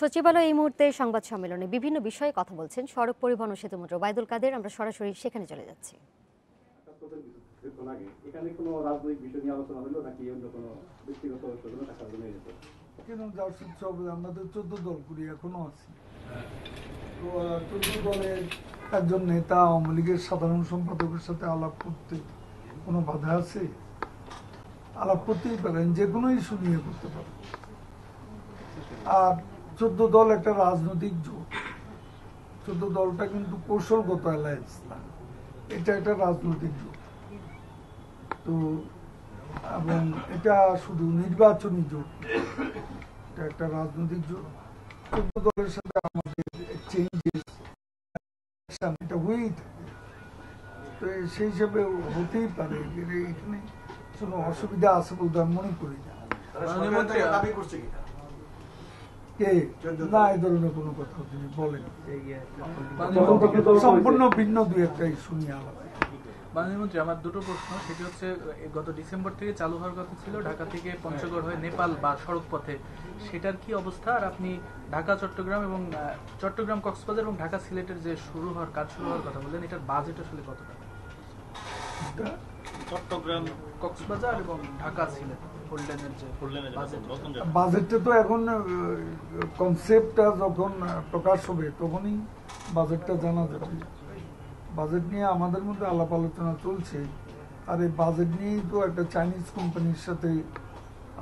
সচিবালয় এই মুহূর্তে সংবাদ সম্মেলনে বিভিন্ন বিষয়ে কথা বলছেন সড়ক পরিবহন ও সেতুমন্ত্রী ওবায়দুল কাদের। আমরা সরাসরি সেখানে চলে যাচ্ছি। কিছুক্ষণ আগে। এখানে কোনো রাজনৈতিক বিষয় নিয়ে আলোচনা হলো নাকি অন্য কোনো ব্যক্তিগত সৌজন্য টাকার জন্য যেত কেন জার্সি সবে? আমাদের চোদ্দ দল করি এখনও আছি। চোদ্দ দলের একজন নেতা আওয়ামী লীগের সাধারণ সম্পাদকের সাথে আলাপ করতে কোনো বাধা আছে? আলাপ করতেই পারেন যে কোনো ইস্যু নিয়ে করতে পারেন। আর চোদ্দ দল একটা রাজনৈতিক জোট। চোদ্দ দলটা কিন্তু কৌশলগত অ্যালায়েন্স না। এটা একটা রাজনৈতিক জোট। তো, এবং এটা শুধু নির্বাচনী জোট এটা একটা রাজনৈতিক জোট। চোদ্দ দলের সাথে আমাদের চেঞ্জেস এটা হয়েই থাকে। তো সেই হিসাবে হতেই পারে এখানে কোনো অসুবিধা আছে বলতে আমি মনে করি না। না এই ধরনের কোনো কথা তিনি বলেন। সম্পূর্ণ ভিন্ন দুই একটা ইস্যু নিয়ে আলাদা। মাননীয় আমার দুটো প্রশ্ন। সেটি হচ্ছে গত ডিসেম্বর থেকে চালু হওয়ার কথা ছিল ঢাকা থেকে পঞ্চগড় হয়ে নেপাল বা সড়ক পথে সেটার কি অবস্থা? আর আপনি ঢাকা চট্টগ্রাম এবং চট্টগ্রাম কক্সবাজার এবং ঢাকা সিলেটের যে শুরু হওয়ার কাজ শুরু হওয়ার কথা বললেন এটার বাজেট আসলে কত টাকা চট্টগ্রাম কক্সবাজার এবং ঢাকা সিলেট হোল্ডেনের বাজেট তো এখন কনসেপ্টটা যখন প্রকাশ হবে তখনই বাজেটটা জানা যাবে। বাজেট নিয়ে আমাদের মধ্যে আলাপ আলোচনা চলছে। আর এই বাজেট নিয়েই তো একটা চাইনিজ কোম্পানির সাথে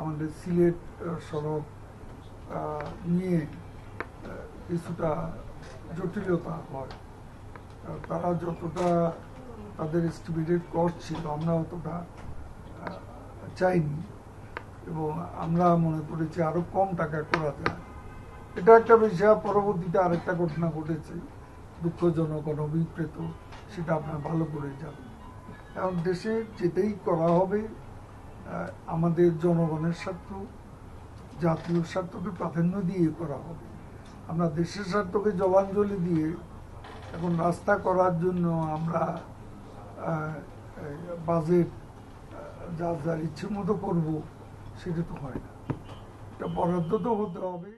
আমাদের সিলেট সড়ক নিয়ে কিছুটা জটিলতা হয়। আর তারা যতটা তাদের এস্টিমেটেড কস্ট ছিল, আমরা অতটা চাইনি। এবং আমরা মনে করেছি আরও কম টাকায় করা যায় এটা একটা বিষয়, পরবর্তীতে আরেকটা ঘটনা ঘটেছে, দুঃখজনক, অনভিপ্রেত, সেটা আপনার ভালো করে যাবে এখন দেশে যেটাই করা হবে আমাদের জনগণের স্বার্থ, জাতীয় স্বার্থকে প্রাধান্য দিয়ে করা হবে। আমরা দেশের স্বার্থকে জলাঞ্জলি দিয়ে এখন রাস্তা করার জন্য আমরা বাজেট যার যার ইচ্ছে মতো করব, সেটা তো হয় না। এটা বরাদ্দ তো হতে হবে।